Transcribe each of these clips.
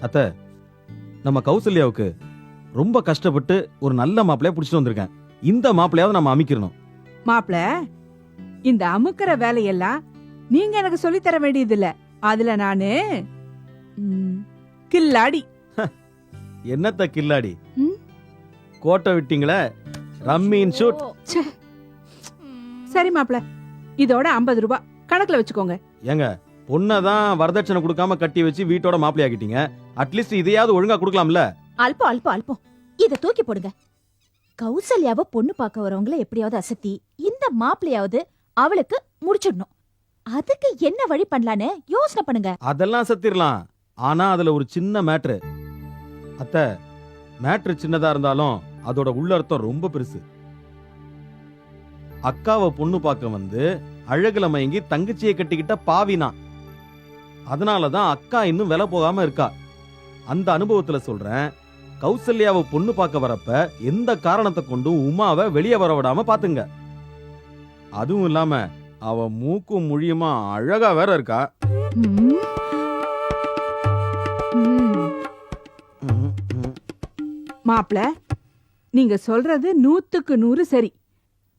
அத்த நம்ம கௌசல்யாவுக்கு ரொம்ப கஷ்டப்பட்டு ஒரு நல்ல மாப்பிள்ளைய புடிச்சிட்டு வந்திருக்கேன். இந்த மாப்பிள்ளையாவது நம்ம அமைக்கிறணும் மாப்ள இந்த அமுக்குற வேலையெல்லாம் நீங்க எனக்கு சொல்லித் தர வேண்டியதில்ல. அதுல நானு ம், கில்லாடி. என்னத்த கில்லாடி? ம்? கோட்டை விட்டீங்களே? ரம்மின் ஷூட் சரி மாப்ள இதோட 50 ரூபாய் கணக்குல வச்சுக்கோங்க. ஏங்க பொண்ணை தான் வரதட்சணை கொடுக்காம கட்டி வச்சு வீட்டோட மாப்பிள்ளை ஆக்கிட்டீங்க அட்லீஸ்ட் இதையாவது ஒழுங்கா கொடுக்கலாம்ல? அல்பம் அல்பம் அல்பம். இத தூக்கி போடுங்க. கௌசல்யாவ பொண்ணு பார்க்க வரவங்கள எப்படியாவது அசத்தி இந்த மாப்பிளையாவது அவளுக்கு முடிச்சிடணும். அதுக்கு என்ன வழி பண்ணலான்னு யோசனை பண்ணுங்க. அதெல்லாம் சத்திரலாம் ஆனா அதுல ஒரு சின்ன மேட்ரு. அத்த மேட்ரு சின்னதா இருந்தாலும் அதோட உள்ளர்த்தம் ரொம்ப பெருசு. அக்காவை பொண்ணு பார்க்க வந்து அழகுல மயங்கி தங்கச்சியை கட்டிக்கிட்ட அதனால தான் அக்கா இன்னும் விலை போகாம இருக்கா. அந்த அனுபவத்துல சொல்றேன் கௌசல்யாவை பொண்ணு பார்க்க வரப்ப எந்த காரணத்தை கொண்டும் உமாவை வெளியே வர விடாம பாத்துங்க அதுவும் இல்லாம அவ மூக்கும் முழியுமா அழகா வேற இருக்கா. மாப்பிள நீங்க சொல்றது நூத்துக்கு நூறு சரி.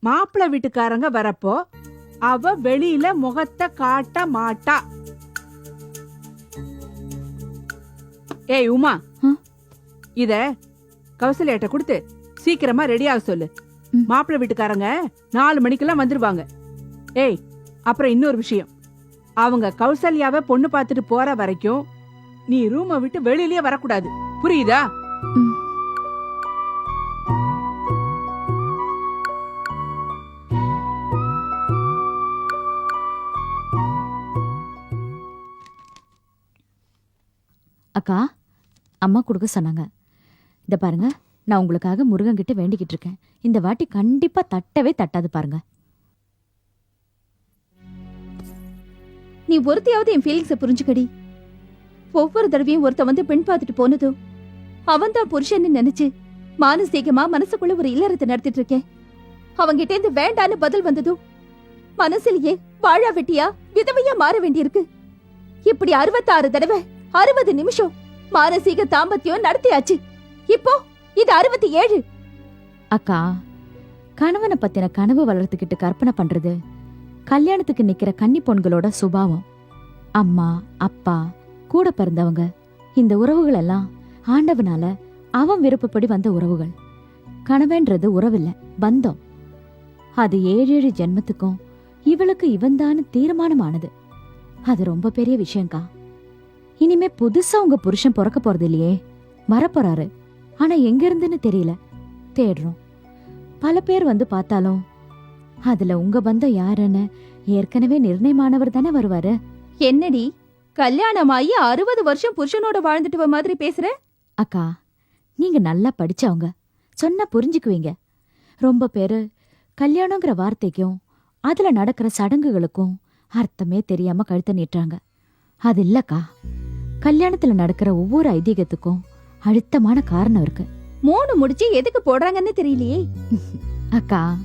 மாப்பிள வீட்டுக்காரங்க வரப்போ அவ வெளியில முகத்தை காட்ட மாட்டா. ஏய் உமா? இத கௌசல்யாட்ட கொடுத்து சீக்கிரமா ரெடியாக சொல்லு. ம். மாப்பிள வீட்டுக்காரங்க நாலு மணிக்கெல்லாம் வந்துருவாங்க. ஏய் அப்புறம் இன்னொரு விஷயம். அவங்க கௌசல்யாவை பொண்ணு பார்த்துட்டு போற வரைக்கும் நீ ரூமை விட்டு வெளியிலயே வரக்கூடாது. புரியுதா. அக்கா? அம்மா கொடுக்க சொன்னாங்க. இத பாருங்க நான் உங்களுக்காக முருகன் கிட்ட வேண்டிக்கிட்டு இருக்கேன். இந்த வாட்டி கண்டிப்பா தட்டவே தட்டாது பாருங்க. நீ ஒருத்தையாவது என் ஃபீலிங்ஸ புரிஞ்சுக்கடி. ஒவ்வொரு தடவையும் ஒருத்த வந்து பெண் பார்த்துட்டு போனதும் அவன் தான் புருஷன்னு நினைச்சு மானசீகமா மனசுக்குள்ள ஒரு இல்லறத்தை நடத்திட்டு இருக்கேன். அவங்கிட்ட இருந்து வேண்டான்னு பதில் வந்ததும் மனசுலயே வாழா வெட்டியா விதவையா மாற வேண்டியிருக்கு. இப்படி அறுபத்தாறு தடவை அறுபது நிமிஷம் மானசீக தாம்பத்தியம் நடத்தியாச்சு. இப்போ இது அறுபத்தி ஏழு அக்கா கணவனை பத்தின கனவு வளர்த்துக்கிட்டு கற்பனை பண்றது கல்யாணத்துக்கு நிக்கிற கன்னி பொண்களோட சுபாவம். அம்மா அப்பா கூட பிறந்தவங்க இந்த உறவுகள் எல்லாம் ஆண்டவனால அவன் விருப்பப்படி வந்த உறவுகள். கணவன்றது உறவில்ல பந்தம். அது ஏழு ஏழு ஜென்மத்துக்கும் இவளுக்கு இவன்தான்னு தீர்மானமானது. அது ரொம்ப பெரிய விஷயம்க்கா. இனிமே புதுசா உங்க புருஷன் பிறக்க போறது இல்லையே வரப்போறாரு. ஆனா எங்க இருந்துன்னு தெரியல. தேடுறோம். பல பேர் வந்து பார்த்தாலும் அதுல உங்க பந்தம் யாருன்னு? ஏற்கனவே நிர்ணயமானவர் தானே வருவாரு. என்னடி? கல்யாணமாயி அறுபது வருஷம் புருஷனோட வாழ்ந்துட்டு மாதிரி பேசுற? அக்கா நீங்க நல்லா படிச்சவங்க. சொன்னா புரிஞ்சுக்குவீங்க. ரொம்ப பேரு கல்யாணங்கிற வார்த்தைக்கும் அதுல நடக்கிற சடங்குகளுக்கும் அர்த்தமே தெரியாம கழுத்த நீட்டுறாங்க. அது இல்லக்கா. கல்யாணத்துல நடக்கிற ஒவ்வொரு ஐதீகத்துக்கும் அழுத்தமான காரணம் இருக்கு. மூணு முடிச்சு எதுக்கு போடுறாங்கன்னு தெரியலையே. அக்கா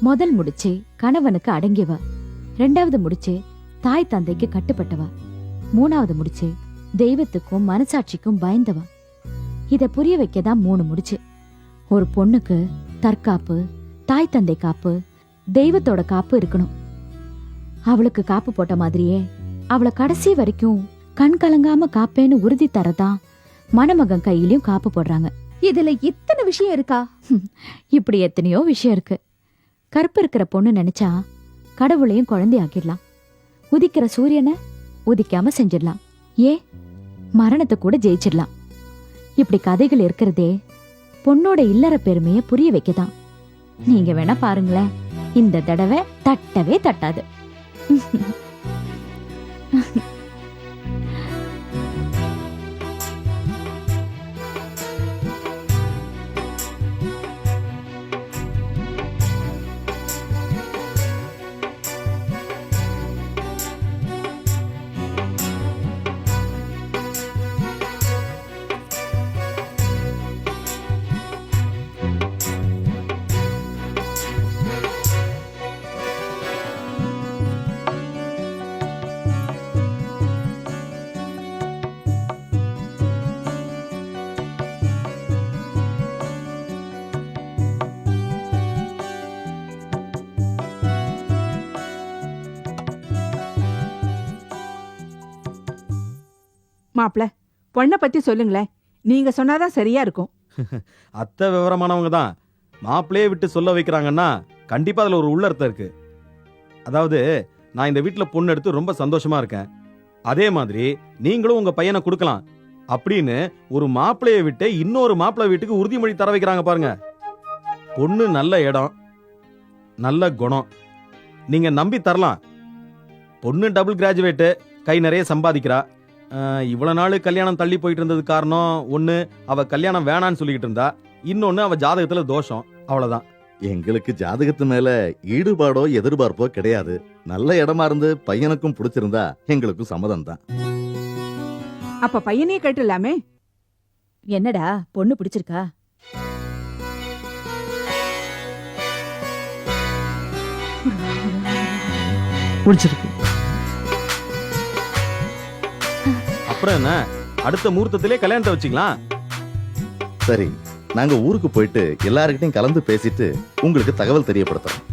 முதல் முடிச்சு கணவனுக்கு அடங்கியவ. ரெண்டாவது முடிச்சு தாய் தந்தைக்கு கட்டுப்பட்டவ. மூணாவது முடிச்சு தெய்வத்துக்கும் மனசாட்சிக்கும் பயந்தவ. இத புரிய வைக்கதான் மூணு முடிச்சு. ஒரு பொண்ணுக்கு தற்காப்பு தாய் தந்தை காப்பு தெய்வத்தோட காப்பு இருக்கணும். அவளுக்கு காப்பு போட்ட மாதிரியே அவளை கடைசி வரைக்கும் கண் கலங்காம காப்பேன்னு உறுதி தரதான் மணமகன் கையிலயும் காப்பு போடுறாங்க. இதுல இத்தனை விஷயம் இருக்கா? இப்படி எத்தனையோ விஷயம் இருக்கு. கருப்பு இருக்கிற பொண்ணு நினைச்சா கடவுளையும் குழந்தையாக்கிடலாம் உதிக்கிற சூரியனை உதிக்காம செஞ்சிடலாம். ஏ மரணத்தை கூட ஜெயிச்சிடலாம். இப்படி கதைகள் இருக்கிறதே பொண்ணோட இல்லற பெருமையை புரிய வைக்கதான். நீங்க வேணா பாருங்களேன். இந்த தடவை தட்டவே தட்டாது. மாப்ள பொண்ணை பத்தி சொல்லுங்களேன். நீங்க சொன்னாதான் சரியா இருக்கும். அத்தை விவரமானவங்க தான் மாப்பிளையே விட்டு சொல்ல வைக்கிறாங்கன்னா கண்டிப்பா அதுல ஒரு உள்ளர்த்தம் இருக்கு. அதாவது நான் இந்த வீட்டுல பொண்ணு எடுத்து ரொம்ப சந்தோஷமா இருக்கேன். அதே மாதிரி நீங்களும் உங்க பையனை கொடுக்கலாம். அப்படின்னு ஒரு மாப்பிளையை விட்டு இன்னொரு மாப்பிள்ளை வீட்டுக்கு உறுதிமொழி தர வைக்கிறாங்க பாருங்க. பொண்ணு நல்ல இடம் நல்ல குணம். நீங்க நம்பி தரலாம். பொண்ணு டபுள் கிராஜுவேட்டு கை நிறைய சம்பாதிக்கிறா. அஹ், இவ்வளவு நாள் கல்யாணம் தள்ளி போயிட்டு இருந்தது காரணம் ஒண்ணு அவ கல்யாணம் வேணான்னு சொல்லிக்கிட்டு இருந்தா இன்னொன்னு அவ ஜாதகத்துல தோஷம் அவ்வளவுதான். எங்களுக்கு ஜாதகத்து மேல ஈடுபாடோ எதிர்பார்ப்போ கிடையாது. நல்ல இடமா இருந்து பையனுக்கும் பிடிச்சிருந்தா எங்களுக்கும் சம்மதம் தான் அப்ப பையனையே கேட்டுலாமே என்னடா பொண்ணு பிடிச்சிருக்கா? பிடிச்சிருக்கு. அப்புறம் என்ன? அடுத்த முகூர்த்தத்திலே கல்யாணத்தை வச்சுக்கலாம் சரி நாங்க ஊருக்கு போயிட்டு எல்லாருக்கிட்டையும் கலந்து பேசிட்டு உங்களுக்கு தகவல் தெரியப்படுத்துறோம்.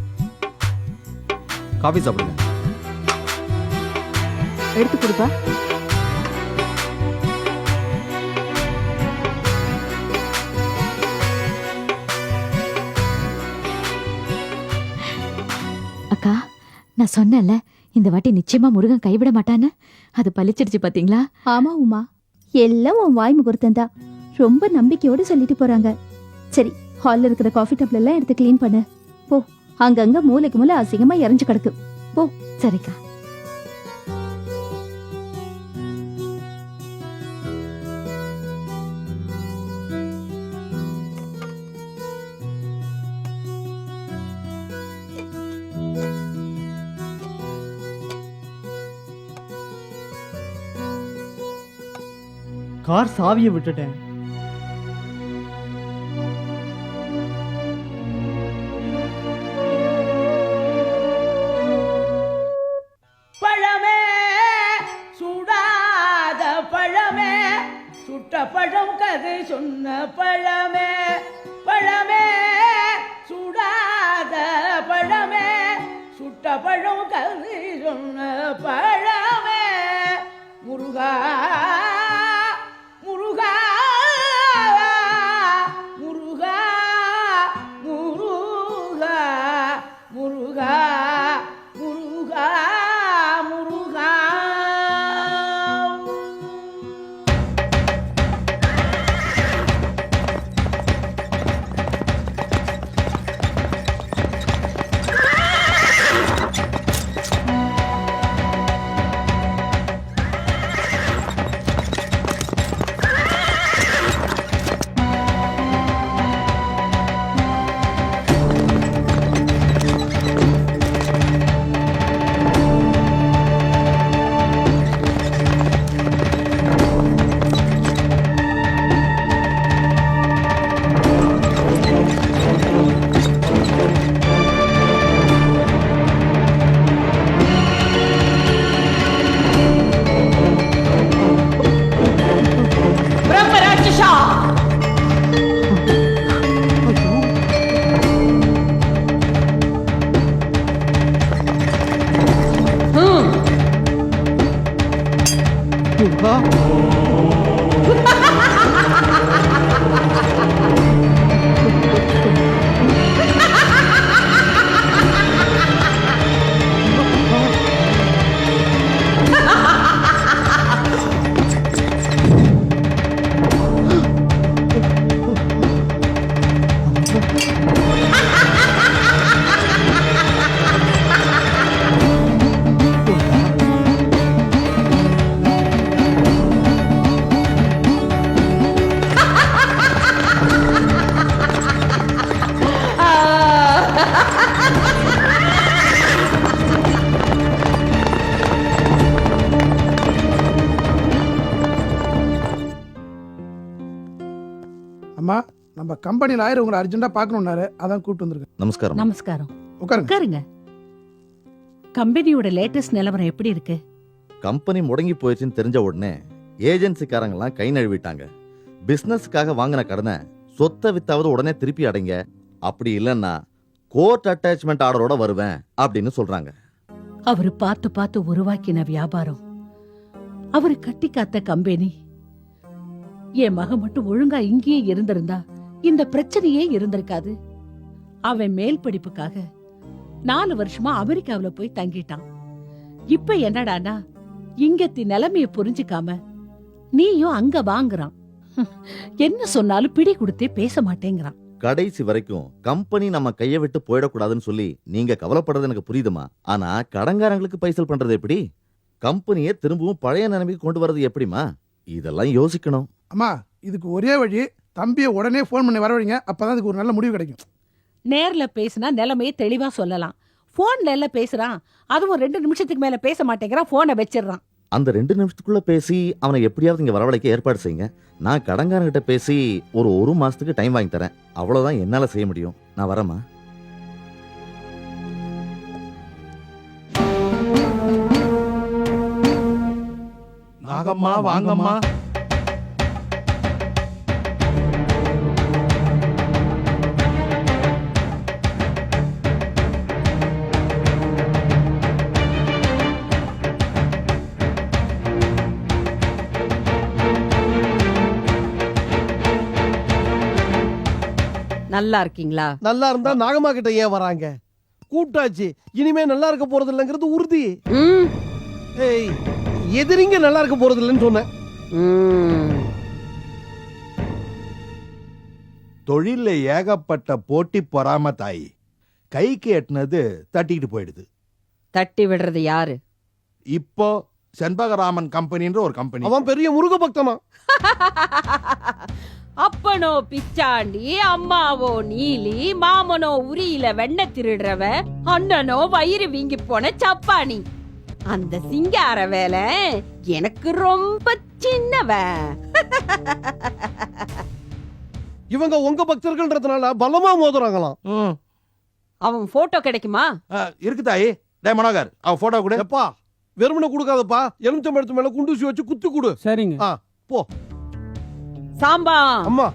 காஃபி சாப்பிடுங்க. எடுத்து கொடுப்பா. அக்கா நான் சொன்னேன்ல இந்த வாட்டி நிச்சயமா முருகன் கைவிட மாட்டான்னு? அது பளிச்சிடுச்சு பாத்தீங்களா? ஆமா உமா. எல்லாம் உன் வாய் முகூர்த்தம் ரொம்ப நம்பிக்கையோட சொல்லிட்டு போறாங்க. சரி ஹால்ல இருக்கிற காஃபி டப்ல எல்லாம் எடுத்து க்ளீன் பண்ணு. போ அங்கங்க மூலைக்கு மூலை அசிங்கமா இறஞ்சு கிடக்கு. சரிக்கா. கார் சாவியை விட்டுட்டேன். அம்மா நம்ம கம்பெனி லாயர் உங்களை அர்ஜென்ட்டா பார்க்கணும்னாரு. அதான் கூப்பிட்டு வந்திருக்கேன். நமஸ்காரம். நமஸ்காரம். உட்காருங்க. உட்காருங்க. கம்பெனியோட லேட்டஸ்ட் நிலவரம் எப்படி இருக்கு? கம்பெனி முடங்கி போயிடுச்சுன்னு தெரிஞ்ச உடனே ஏஜென்சிக்காரங்கெல்லாம் கை நழுவிட்டாங்க. பிசினஸ்க்காக வாங்கின கடனை சொத்தை வித்தாவது உடனே திருப்பி அடைங்க. அப்படி இல்லைன்னா கோர்ட் அட்டாச்மெண்ட் ஆர்டரோட வருவேன் அப்படின்னு சொல்றாங்க. அவரு பார்த்து பார்த்து உருவாக்கின வியாபாரம். அவரு கட்டி காத்த கம்பெனி என் மக மட்டும் ஒழுங்கா இங்கேயே இருந்திருந்தா இந்த பிரச்சனையே இருந்திருக்காது. அவன் மேல் படிப்புக்காக நாலு வருஷமா அமெரிக்காவுல போய் தங்கிட்டான். இப்ப என்னடானா இங்கத்தி நிலைமைய புரிஞ்சுக்காம நீயும் அங்க வாங்குறான். என்ன சொன்னாலும் பிடி கொடுத்தே பேச மாட்டேங்கிறான். கடைசி வரைக்கும் கம்பெனி நம்ம கையை விட்டு போயிடக்கூடாதுன்னு சொல்லி நீங்க கவலைப்படுறது எனக்கு புரியுதுமா? ஆனா கடங்காரங்களுக்கு பைசல் பண்றது எப்படி? கம்பெனியை திரும்பவும் பழைய நிலைமைக்கு கொண்டு வரது எப்படிமா? இதெல்லாம் யோசிக்கணும். அம்மா இதுக்கு ஒரே வழி தம்பியை உடனே ஃபோன் பண்ணி வரவழைங்க அப்பதான் அதுக்கு ஒரு நல்ல முடிவு கிடைக்கும். நேர்ல பேசினா நிலைமைய தெளிவா சொல்லலாம். போன்ல எல்லாம் பேசுறான் அதுவும் ரெண்டு நிமிஷத்துக்கு மேல பேச மாட்டேங்கிறான் போனை வச்சிடுறான். அந்த ரெண்டு நிமிஷத்துக்குள்ள பேசி அவனை எப்படியாவது இங்க வரவழைக்க ஏற்பாடு செய்யுங்க. நான் கடங்காரங்கிட்ட பேசி ஒரு ஒரு மாசத்துக்கு டைம் வாங்கி தரேன். அவ்வளவுதான் என்னால செய்ய முடியும். நான் வரேம்மா. நாகம்மா வாங்கம்மா. நல்லா இருக்கீங்களா? நல்லா இருந்தா நாகம்மா கிட்ட ஏன் வராங்க? கூட்டாச்சு இனிமே நல்லா இருக்க போறது இல்லைங்கிறது உறுதி. ம். ஏய் எதிரிங்க நல்லா இருக்க போறது இல்லைன்னு சொன்னேன் ம். தொழில்ல ஏகப்பட்ட போட்டி பொறாம தாய். கைக்கு எட்டுனது தட்டிக்கிட்டு போயிடுது. தட்டி விடுறது யாரு? இப்போ செண்பகராமன் கம்பெனின்ற ஒரு கம்பெனி. அவன் பெரிய முருக பக்தனா அப்பனோ பிச்சாண்டி அம்மாவோ நீலி மாமனோ உரியில வெண்ண திருடுறவ அண்ணனோ வயிறு வீங்கி போன சப்பானி. அந்த சிங்கார வேலை எனக்கு ரொம்ப சின்னவன் இவங்க உங்க பக்தர்கள்ன்றதுனால பலமா மோதுறாங்களாம். ம். அவன் போட்டோ கிடைக்குமா? இருக்கு தாய். டே மனோகர் அவ போட்டோ கூட. எப்பா வெறுமனை கொடுக்காதப்பா. எலுமிச்சம்பழத்து மேல குண்டூசி வச்சு குத்து கொடு. சரிங்க. சாம்பா. அம்மா.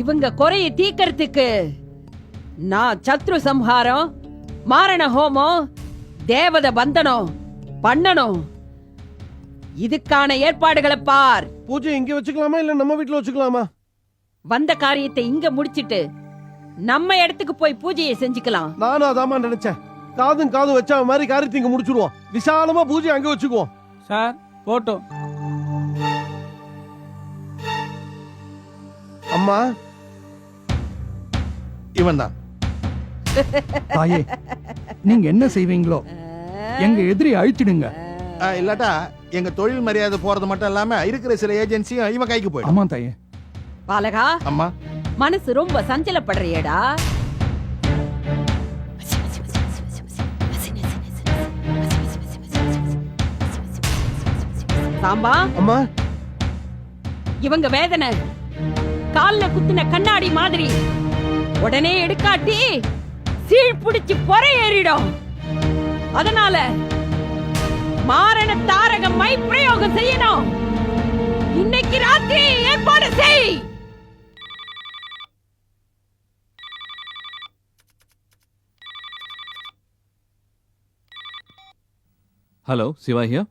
இவங்க குறைய தீக்கிறதுக்கு நான் சத்ரு சம்ஹாரம் மாரண ஹோமம் தேவத பந்தனம் பண்ணணும். இதுக்கான ஏற்பாடுகளை பார். பூஜை இங்க வச்சுக்கலாமா இல்ல நம்ம வீட்ல வச்சுக்கலாமா? வந்த காரியத்தை இங்க முடிச்சிட்டு நம்ம இடத்துக்கு போய் பூஜையை செஞ்சுக்கலாம். நானும் அதாம்மா நினைச்சேன். காதும் காதும் வச்சா மாதிரி காரியத்தை இங்க முடிச்சிருவோம் விசாலமா பூஜை அங்க வச்சுக்குவோம் சார் போட்டோ அம்மா. இவன் தான் தாயே நீங்க என்ன செய்வீங்களோ எங்க எதிரி அழிச்சிடுங்க. இல்லாட்டா எங்க தொழில் மரியாதை போறது மட்டும் இல்லாம இருக்கிற சில ஏஜென்சியும் இவன் கைக்கு போயிடும். ஆமா தாயே. பாலகா அம்மா. மனசு ரொம்ப சஞ்சலப்படுறியேடா. சாம்பா அம்மா. இவங்க வேதனை. கால்ல குத்தின கண்ணாடி மாதிரி. உடனே எடுக்காட்டி சீழ் பிடிச்சு பொறை ஏறிடும் அதனால மாரண தாரக மை பிரயோகம் செய்யணும். இன்னைக்கு ராத்திரி ஏற்பாடு செய். ஹலோ சிவா ஹியா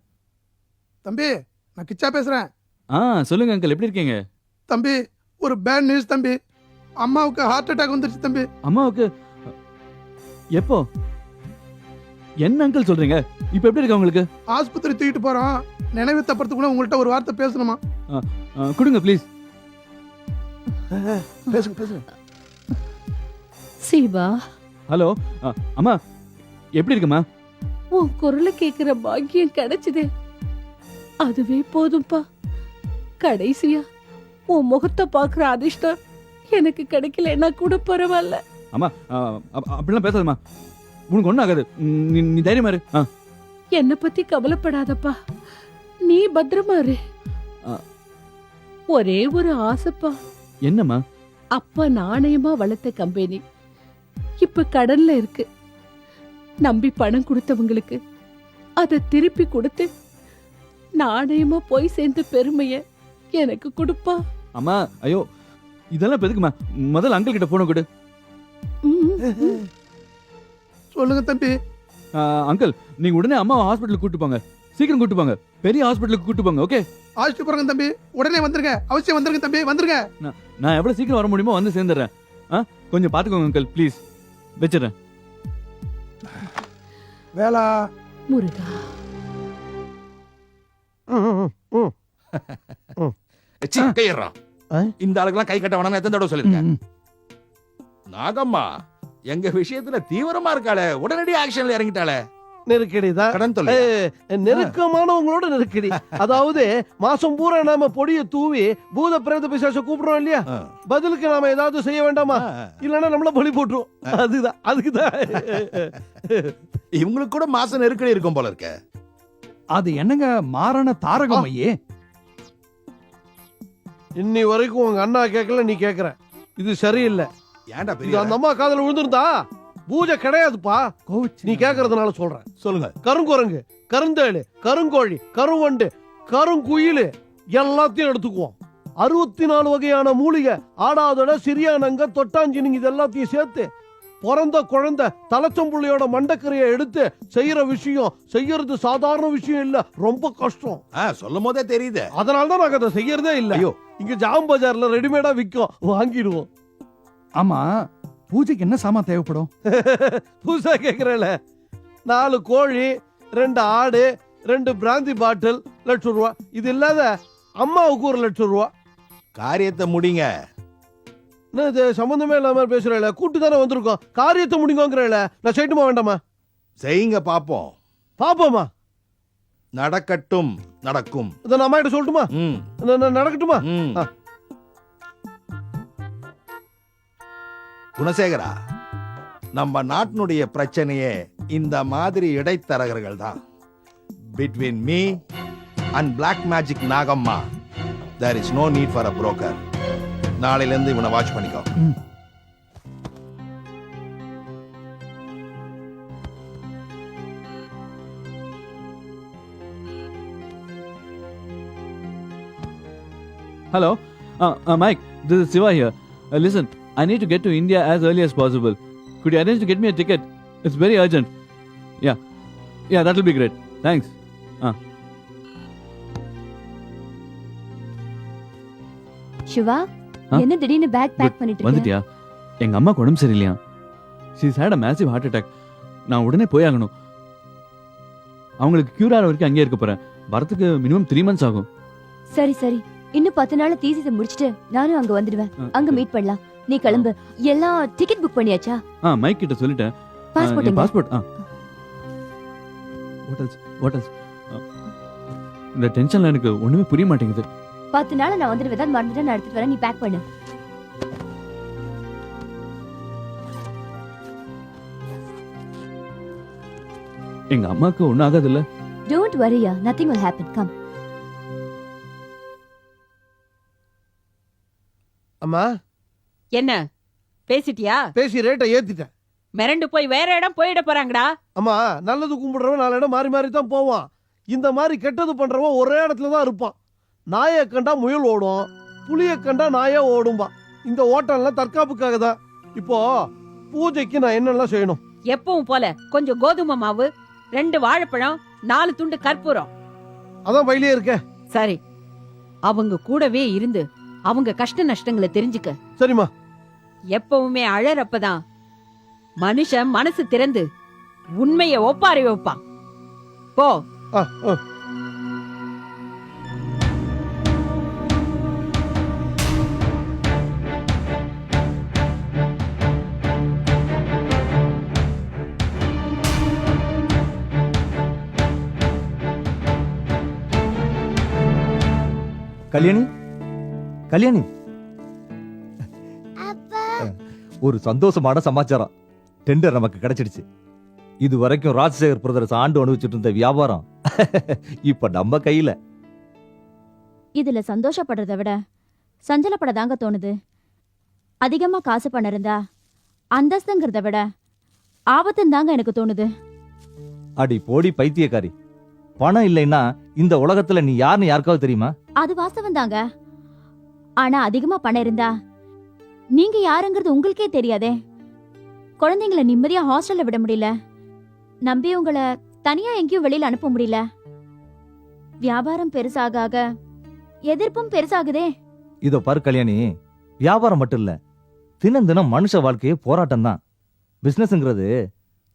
தம்பி நான் கிச்சா பேசுறேன். ஆ சொல்லுங்க அங்கிள் எப்படி இருக்கீங்க? தம்பி ஒரு பேட் நியூஸ் தம்பி. அம்மாவுக்கு ஹார்ட் அட்டாக் வந்துருச்சு தம்பி. அம்மாவுக்கு? எப்போ? என்ன அங்கிள் சொல்றீங்க? இப்போ எப்படி இருக்கு உங்களுக்கு? ஆஸ்பத்திரி தூக்கிட்டு போறோம் நினைவு தப்புறதுக்குள்ள உங்கள்கிட்ட ஒரு வார்த்தை பேசணுமா? ஆ, கொடுங்க ப்ளீஸ் பேசுங்க பேசுங்க. சிவா ஹலோ ஆ, அம்மா எப்படி இருக்குமா உன் குரலை கேக்குற பாக்கியம் கிடைச்சதே. அதுவே போதும்பா. கடைசியா உன் முகத்தை பாக்குற அதிர்ஷ்டம் எனக்கு கிடைக்கலன்னா கூட பரவாயில்ல. அம்மா அப்படிலாம் பேசாதம்மா. உனக்கு ஒன்றும் ஆகாது. நீ தைரியமா இரு. என்ன பத்தி கவலைப்படாதப்பா. நீ பத்திரமா இரு. ஒரே ஒரு ஆசைப்பா. என்னம்மா? அப்பா நாணயமா வளர்த்த கம்பெனி. இப்ப கடன்ல இருக்கு. நம்பி பணம் கொடுத்தவங்களுக்கு. அத திருப்பி கொடுத்து நாணயமா போய் சேர்ந்த பெருமைய எனக்கு கொடுப்பா. அம்மா ஐயோ இதெல்லாம் இப்ப எதுக்குமா முதல்ல அங்கிள் கிட்ட போன கொடு. சொல்லுங்க தம்பி. அங்கிள் நீங்க உடனே அம்மாவை ஹாஸ்பிட்டலுக்கு கூட்டு போங்க. சீக்கிரம் கூட்டு போங்க. பெரிய ஹாஸ்பிட்டலுக்கு கூட்டு போங்க ஓகே ஆஸ்டி போறங்க தம்பி. உடனே வந்துருங்க. அவசியம் வந்துருங்க தம்பி வந்துருங்க. நான் எவ்வளவு சீக்கிரம் வர முடியுமோ வந்து சேர்ந்துடுறேன். ஆ கொஞ்சம் பாத்துக்கோங்க அங்கிள் ப்ளீஸ் வச்சிடுறேன். வேலா. முருகா. ஆ? இந்த ஆளுக்கெல்லாம் கை கட்ட வேணாம்னு எத்தனை தடவை ம். நாகம்மா எங்க விஷயத்துல தீவிரமா இருக்காளே. உடனடி ஆக்ஷன்ல இறங்கிட்டாளே. நெருக்கடி தான். நெருக்கமானவங்களோட நெருக்கடி. அதாவது மாசம் பூரா நாம பொடிய தூவி பூத பிரேத பிசாச கூப்பிடுறோம் இல்லையா. பதிலுக்கு நாம ஏதாவது செய்ய வேண்டாமா? இல்லன்னா நம்மள பலி போட்டுரும். அதுதான் அதுக்குதான். இவங்களுக்கு கூட மாசம் நெருக்கடி இருக்கும் போல இருக்க. அது என்னங்க மாறான தாரகம் ஐயே இன்னி வரைக்கும் உங்க அண்ணா கேட்கல நீ கேக்குற இது சரியில்லை. ஏன்டா இது பெரிய அந்த அம்மா காதல விழுந்திருந்தா பூஜை கிடையாதுப்பா. கோச் நீ கேக்குறதுனால சொல்றேன். சொல்லுங்க. கருங்குரங்கு கருந்தேளு கருங்கோழி கருவண்டு கருங்குயில் எல்லாத்தையும் எடுத்துக்குவோம். அறுபத்தி நாலு வகையான மூலிகை ஆடாதொட சிறியானங்க தொட்டாஞ்சினிங்க இது எல்லாத்தையும் சேர்த்து பிறந்த குழந்தை தலைச்சம்புள்ளையோட மண்டக்கரையை எடுத்து செய்யற விஷயம் செய்யறது சாதாரண விஷயம் இல்ல ரொம்ப கஷ்டம். ஆ, சொல்லும் போதே தெரியுது. அதனால தான் நாங்க அதை செய்யறதே இல்ல. ஐயோ. இங்க ஜாம் பஜார்ல ரெடிமேடா விற்கும் வாங்கிடுவோம். ஆமா பூஜைக்கு என்ன சாமான் தேவைப்படும்? புதுசா கேக்குறேல நாலு கோழி ரெண்டு ஆடு ரெண்டு பிராந்தி பாட்டில் லட்சம் ரூபா. இது இல்லாத அம்மாவுக்கு ஒரு லட்சம் ரூபா. காரியத்தை முடிங்க. என்ன இது சம்பந்தமே இல்லாம பேசுறேல. கூட்டு தானே வந்திருக்கோம். காரியத்தை முடிங்கோங்கிறேல. நான் செய்யட்டுமா வேண்டாமா? செய்யுங்க பாப்போம். பாப்போமா? நடக்கட்டும். நடக்கும். இதை அம்மா கிட்ட சொல்லட்டுமா? ம், நடக்கட்டுமா? ம். ஆ. குணசேகரா நம்ம நாட்டினுடைய பிரச்சனையே இந்த மாதிரி இடைத்தரகர்கள் தான். Between me and black magic Nagamma there is no need for a broker நாளையில இருந்து இவனை வாட்ச் பண்ணிக்கோ. Hello, uh, uh, Mike. This is Siva here. Uh, listen, I need to get to India as early as possible. Could you arrange to get me a ticket? It's very urgent. Yeah, yeah, that'll be great. Thanks. Siva ஆ? என்ன திடீர்னு back back பண்ணிட்டு வந்துட்டியா எங்க அம்மாக்கு உடம்பு சரியில்லையா she's had a massive heart attack நான் உடனே போய் ஆகணும் அவங்களுக்கு கியூர் ஆகிற வரைக்கும் அங்கேயே இருக்க போறேன் வரத்துக்கு மினிமம் த்ரீ மந்த்ஸ் ஆகும் சரி சரி இன்னும் பத்து நாள் தீசிஸை முடிச்சிட்டு நானும் அங்க வந்துடுவேன். அங்க மீட் பண்ணலாம். நீ கிளம்பு. எல்லாம் டிக்கெட் புக் பண்ணியாச்சா? ஆ மைக் கிட்ட சொல்லிட்டேன். பாஸ்போர்ட் பாஸ்போர்ட் ஆ. ஹோட்டல்ஸ் ஹோட்டல்ஸ் இந்த டென்ஷன்ல எனக்கு ஒண்ணுமே புரிய மாட்டேங்குது. பத்து நாள் நான் வந்துடுவேன். தான் மறந்துட்டு நான் எடுத்துட்டு வரேன். நீ பேக் பண்ணு. எங்க அம்மாக்கு ஒன்றும் ஆகாதுல்ல? டோன்ட் வரியா நத்திங் will happen. கம் அம்மா? என்ன? பேசிட்டியா? பேசி ரேட்டை ஏத்திட்டேன். மிரண்டு போய் வேற இடம் போயிட போறாங்கடா. அம்மா நல்லது கும்பிடுறவன் நாலு இடம் மாறி மாறி தான் போவான். இந்த மாதிரி கெட்டது பண்றவன் ஒரே இடத்துல தான் இருப்பான். நாயை கண்டா முயல் ஓடும் புளியை கண்டா நாயே ஓடும்பா இந்த ஓட்டம்லாம் தற்காப்புக்காக தான். இப்போ பூஜைக்கு நான் என்னெல்லாம் செய்யணும்? எப்பவும் போல கொஞ்சம் கோதுமை மாவு ரெண்டு வாழைப்பழம் நாலு துண்டு கற்பூரம். அதான் வயலே இருக்க சரி. அவங்க கூடவே இருந்து அவங்க கஷ்ட நஷ்டங்களை தெரிஞ்சுக்க. சரிம்மா. எப்பவுமே அழறப்பதான் மனுஷன் மனசு திறந்து உண்மைய ஒப்பாரி வைப்பான். போ. கல்யாணி? கல்யாணி. ஒரு சந்தோஷமான சமாச்சாரம். டெண்டர் நமக்கு கிடைச்சிடுச்சு. இது வரைக்கும் ராஜசேகர் பிரதர்ஸ் ஆண்டு அனுபவிச்சுட்டு இருந்த வியாபாரம். இப்ப நம்ம கையில. இதுல சந்தோஷப்படுறத விட சஞ்சலப்பட தாங்க தோணுது. அதிகமா காசு பணம் இருந்தா அந்தஸ்துங்கிறத விட ஆபத்துன்னு தாங்க எனக்கு தோணுது. அடி போடி பைத்தியக்காரி. பணம் இல்லைன்னா இந்த உலகத்துல நீ யாருன்னு யாருக்காவது தெரியுமா? அது வாஸ்தவம் தாங்க. ஆனா அதிகமா பணம் இருந்தா? நீங்க யாருங்கிறது உங்களுக்கே தெரியாதே. குழந்தைங்கள நிம்மதியா ஹாஸ்டல்ல விட முடியல. நம்பி உங்களை தனியா எங்கேயும் வெளியில அனுப்ப முடியல. வியாபாரம் பெருசாக ஆக எதிர்ப்பும் பெருசாகுதே. இதோ பாரு கல்யாணி வியாபாரம் மட்டும் இல்ல தினம் தினம் மனுஷ வாழ்க்கையே போராட்டம் தான். பிசினஸ்ங்கிறது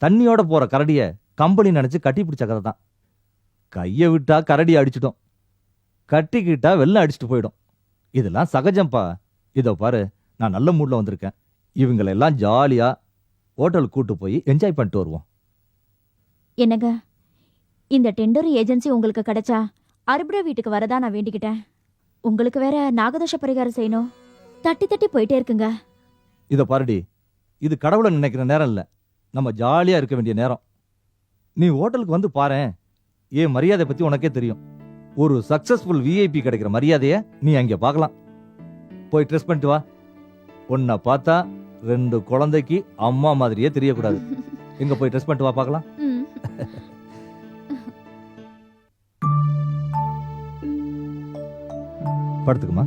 தண்ணியோட போற கரடிய கம்பெனி நினைச்சு கட்டி பிடிச்ச கதை தான். கையை விட்டா கரடி அடிச்சிட்டோம் கட்டிக்கிட்டா வெள்ளம் அடிச்சுட்டு போயிடும். இதெல்லாம் சகஜம்ப்பா இதோ பாரு நான் நல்ல மூடில் வந்திருக்கேன். இவங்களெல்லாம் ஜாலியாக ஹோட்டலுக்கு கூட்டு போய் என்ஜாய் பண்ணிட்டு வருவோம். என்னங்க? இந்த டெண்டர் ஏஜென்சி உங்களுக்கு கிடைச்சா அறுபடை வீட்டுக்கு வரதா நான் வேண்டிக்கிட்டேன். உங்களுக்கு வேற நாகதோஷ பரிகாரம் செய்யணும். தட்டி தட்டி போயிட்டே இருக்குங்க. இதை பாருடி இது கடவுளை நினைக்கிற நேரம் இல்லை. நம்ம ஜாலியாக இருக்க வேண்டிய நேரம். நீ ஹோட்டலுக்கு வந்து பாரு ஏன் மரியாதை பற்றி உனக்கே தெரியும். ஒரு சக்சஸ்ஃபுல் விஐபி கிடைக்கிற மரியாதையை நீ அங்கே பார்க்கலாம். போய் ட்ரெஸ் பண்ணிட்டு வா. உன்னை பார்த்தா ரெண்டு குழந்தைக்கு அம்மா மாதிரியே தெரியக்கூடாது. எங்க போய் ட்ரெஸ் பண்ணிட்டு வா பார்க்கலாம். படுத்துக்குமா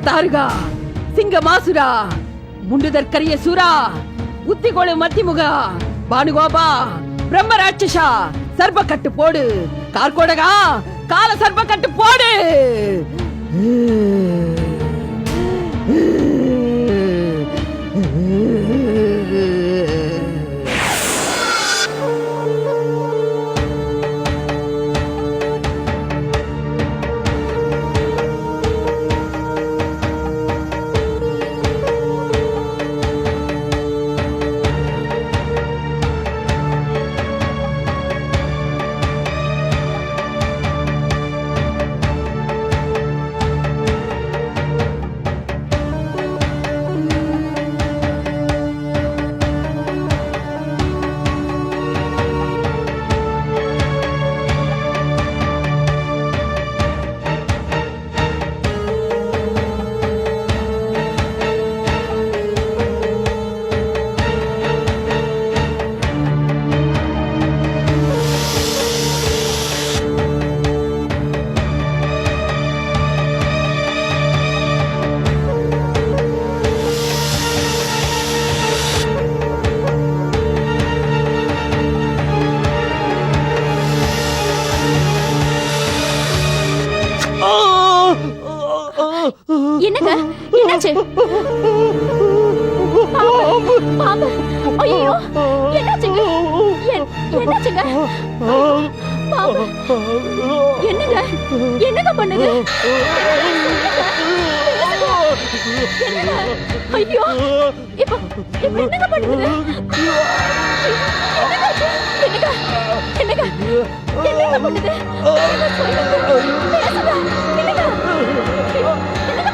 மந்திரங்கள் தாருகா சிங்கமாசுரா முண்டுதற்கரிய சூரா உத்திகோளு மத்திமுகா பானுகோபா பிரம்மராட்சசா கட்டு போடு. கார்கோடகா கால சர்பக்கட்டு போடு. என்னங்க? என்னாச்சு? பாம்பு. பாம்பு ஐயோ என்னாச்சுங்க என்னாச்சுங்க? பாம்பு. என்னங்க? என்னங்க பண்ணுது ஐயோ இப்போ என்னங்க பண்ணுது என்னங்க? என்னங்க? என்னங்க பண்ணுது என்னங்க?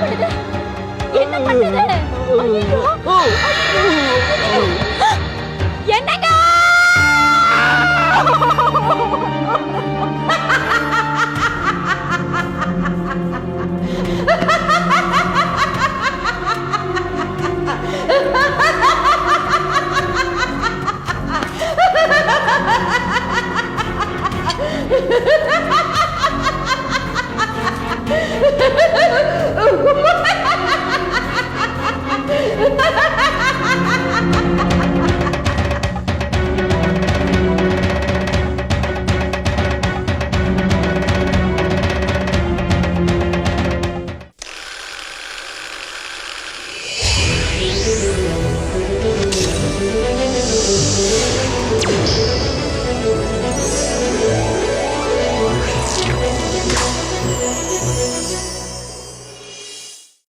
பண்ணுது? என்ன பண்ணுது? ஐயோ என்னங்க